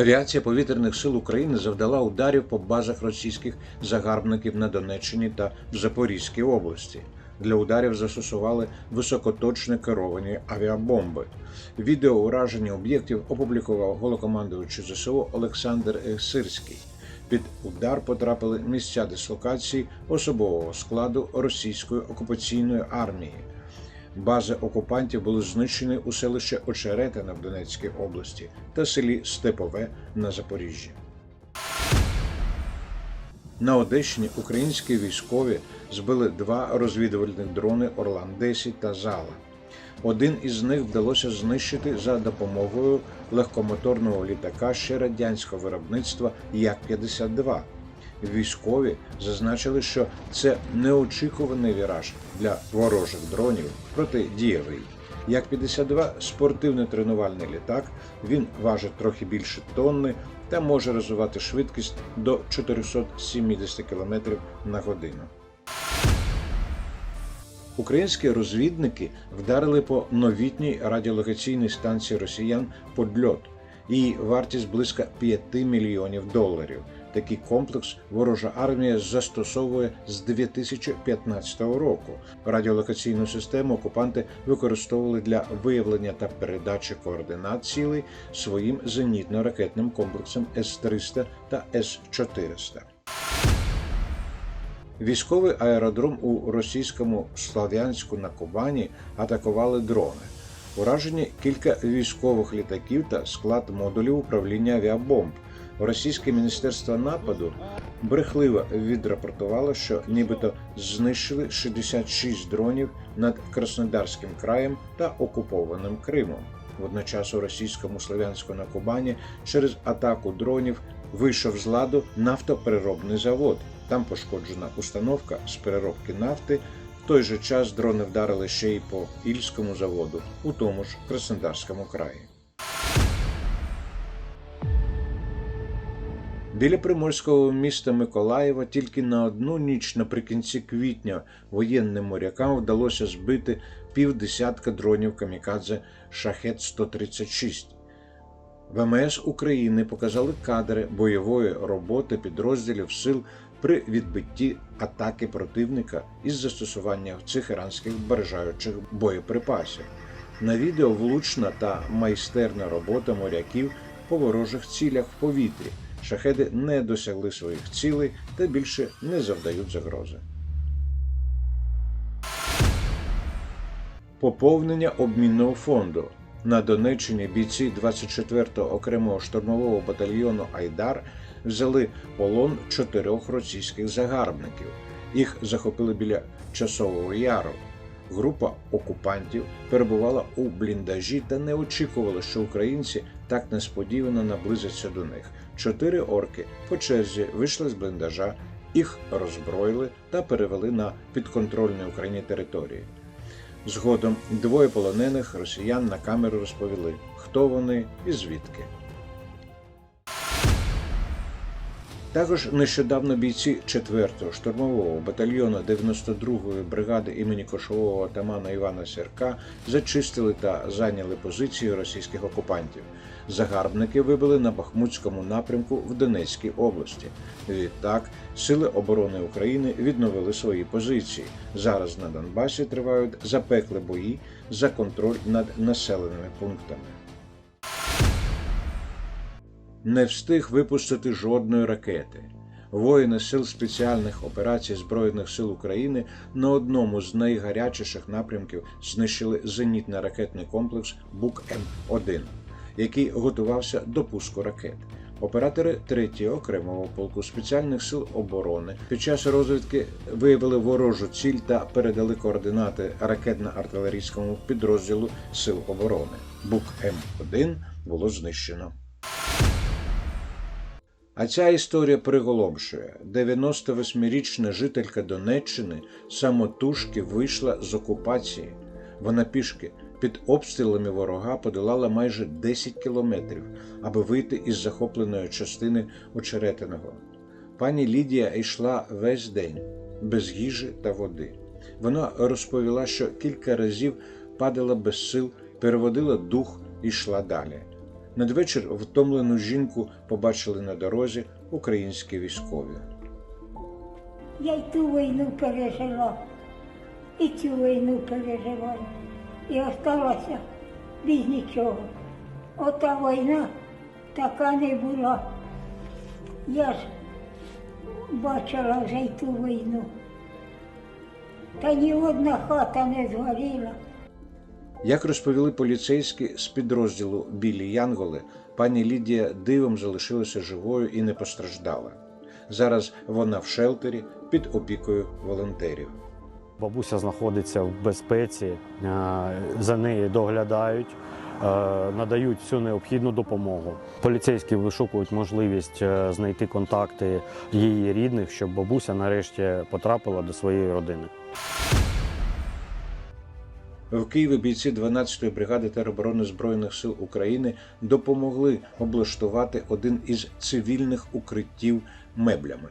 Авіація повітряних сил України завдала ударів по базах російських загарбників на Донеччині та в Запорізькій області. Для ударів застосували високоточно керовані авіабомби. Відео ураження об'єктів опублікував голокомандуючий ЗСУ Олександр Сирський. Під удар потрапили місця дислокації особового складу російської окупаційної армії. Бази окупантів були знищені у селищі Очеретина в Донецькій області та селі Степове на Запоріжжі. На Одещині українські військові збили два розвідувальних дрони Орлан-10 та Зала. Один із них вдалося знищити за допомогою легкомоторного літака ще радянського виробництва Як-52. Військові зазначили, що це неочікуваний віраж для ворожих дронів, проте дієвий. Як-52 спортивний тренувальний літак. Він важить трохи більше тонни та може розвивати швидкість до 470 км на годину. Українські розвідники вдарили по новітній радіолокаційній станції росіян «Подльот». Її вартість близько 5 мільйонів доларів. Такий комплекс ворожа армія застосовує з 2015 року. Радіолокаційну систему окупанти використовували для виявлення та передачі координат цілей своїм зенітно-ракетним комплексам С-300 та С-400. Військовий аеродром у російському Слав'янську на Кубані атакували дрони. Уражені кілька військових літаків та склад модулів управління авіабомб. Російське міністерство нападу брехливо відрапортувало, що нібито знищили 66 дронів над Краснодарським краєм та окупованим Кримом. Водночас у російському Слов'янську на Кубані через атаку дронів вийшов з ладу нафтопереробний завод. Там пошкоджена установка з переробки нафти. В той же час дрони вдарили ще й по Ільському заводу, у тому ж Краснодарському краї. Біля приморського міста Миколаєва тільки на одну ніч наприкінці квітня воєнним морякам вдалося збити півдесятка дронів камікадзе Шахет 136 ВМС України показали кадри бойової роботи підрозділів сил при відбитті атаки противника із застосуванням цих іранських бажаючих боєприпасів. На відео влучна та майстерна робота моряків по ворожих цілях в повітрі. Шахеди не досягли своїх цілей та більше не завдають загрози. Поповнення обмінного фонду на Донеччині бійці 24-го окремого штурмового батальйону Айдар взяли полон чотирьох російських загарбників. Їх захопили біля часового яру. Група окупантів перебувала у бліндажі та не очікувала, що українці так несподівано наблизяться до них. Чотири орки по черзі вийшли з бліндажа, їх роззброїли та перевели на підконтрольні Україні території. Згодом двоє полонених росіян на камеру розповіли, хто вони і звідки. Також нещодавно бійці 4-го штурмового батальйону 92-ї бригади імені кошового отамана Івана Сірка зачистили та зайняли позиції російських окупантів. Загарбники вибили на Бахмутському напрямку в Донецькій області. Відтак сили оборони України відновили свої позиції. Зараз на Донбасі тривають запекли бої за контроль над населеними пунктами не встиг випустити жодної ракети. Воїни сил спеціальних операцій Збройних сил України на одному з найгарячіших напрямків знищили зенітно-ракетний комплекс Бук М1, який готувався до пуску ракет. Оператори 3-го окремого полку спеціальних сил оборони під час розвідки виявили ворожу ціль та передали координати ракетно-артилерійському підрозділу Сил оборони. Бук М1 було знищено. А ця історія приголомшує. 98-річна жителька Донеччини самотужки вийшла з окупації. Вона пішки під обстрілами ворога подолала майже 10 кілометрів, аби вийти із захопленої частини очеретиного. Пані Лідія йшла весь день без їжі та води. Вона розповіла, що кілька разів падала без сил, переводила дух і йшла далі. Надвечір втомлену жінку побачили на дорозі українські військові. Я й ту війну пережила, і цю війну переживаю. І осталася без нічого. Ота війна така не була. Я ж бачила вже й ту війну. Та ні одна хата не згоріла. Як розповіли поліцейські з підрозділу Білі Янголи, пані Лідія дивом залишилася живою і не постраждала. Зараз вона в шелтері під опікою волонтерів. Бабуся знаходиться в безпеці, е, за нею доглядають, е, надають всю необхідну допомогу. Поліцейські вишукують можливість е, знайти контакти її рідних, щоб бабуся нарешті потрапила до своєї родини. В Києві бійці 12-ї бригади тероборони Збройних сил України допомогли облаштувати один із цивільних укриттів меблями.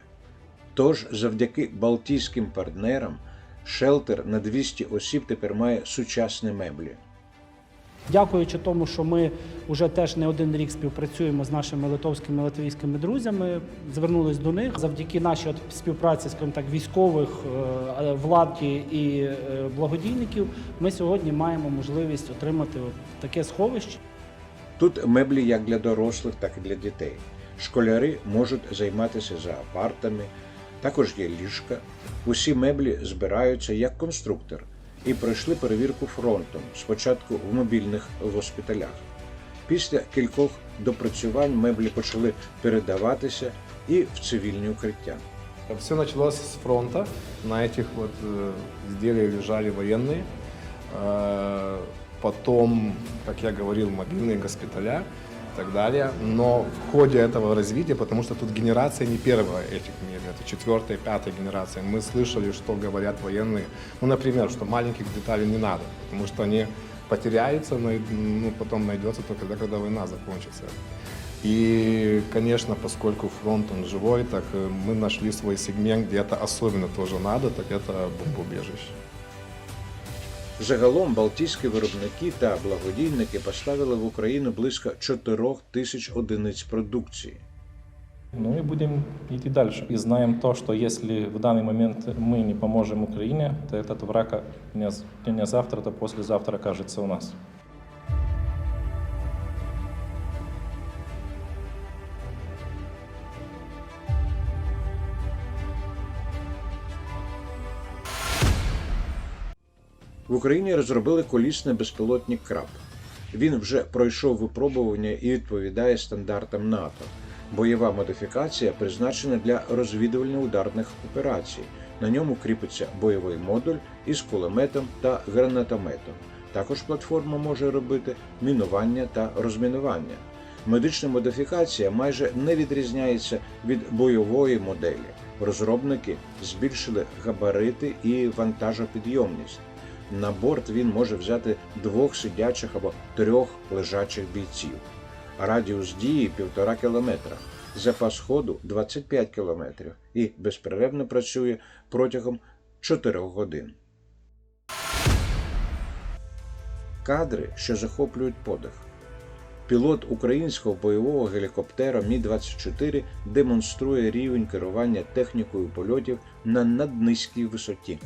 Тож, завдяки балтійським партнерам, шелтер на 200 осіб тепер має сучасні меблі. Дякуючи тому, що ми вже теж не один рік співпрацюємо з нашими литовськими латвійськими друзями, звернулись до них завдяки нашій співпраці, скажімо так, військових е, владі і е, благодійників. Ми сьогодні маємо можливість отримати таке сховище. Тут меблі як для дорослих, так і для дітей. Школяри можуть займатися за партами, також є ліжка. Усі меблі збираються як конструктор і пройшли перевірку фронтом, спочатку в мобільних госпіталях. Після кількох допрацювань меблі почали передаватися і в цивільні укриття. Все началось с фронта. На этих вот э, изделиях лежали военные. Э, Потом, как я говорил, мобильные госпиталя и Так далее. Но в ходе этого развития, потому что тут генерация не первая этих мебель, это четвертая, пятая генерация, мы слышали, что говорят военные. Ну, например, что маленьких деталей не надо, потому что они потеряются, най- ну, потом найдется только тогда, когда война закончится. И, конечно, поскольку фронт он живой, так э, мы нашли свой сегмент, где это особенно тоже надо, так это бомбоубежище. Загалом балтійські виробники та благодійники поставили в Україну близько 4 тисяч одиниць продукції. Ну и будем идти дальше. И знаем то, что если в данный момент мы не поможем Украине, то этот враг не, з- не завтра, то послезавтра окажется у нас. В Україні розробили колісний безпілотник краб. Він вже пройшов випробування і відповідає стандартам НАТО. Бойова модифікація призначена для розвідувально-ударних операцій. На ньому кріпиться бойовий модуль із кулеметом та гранатометом. Також платформа може робити мінування та розмінування. Медична модифікація майже не відрізняється від бойової моделі. Розробники збільшили габарити і вантажопідйомність. На борт він може взяти двох сидячих або трьох лежачих бійців. Радіус дії півтора кілометра, запас ходу 25 кілометрів і безперервно працює протягом 4 годин. Кадри, що захоплюють подих. Пілот українського бойового гелікоптера Мі-24 демонструє рівень керування технікою польотів на наднизькій висоті.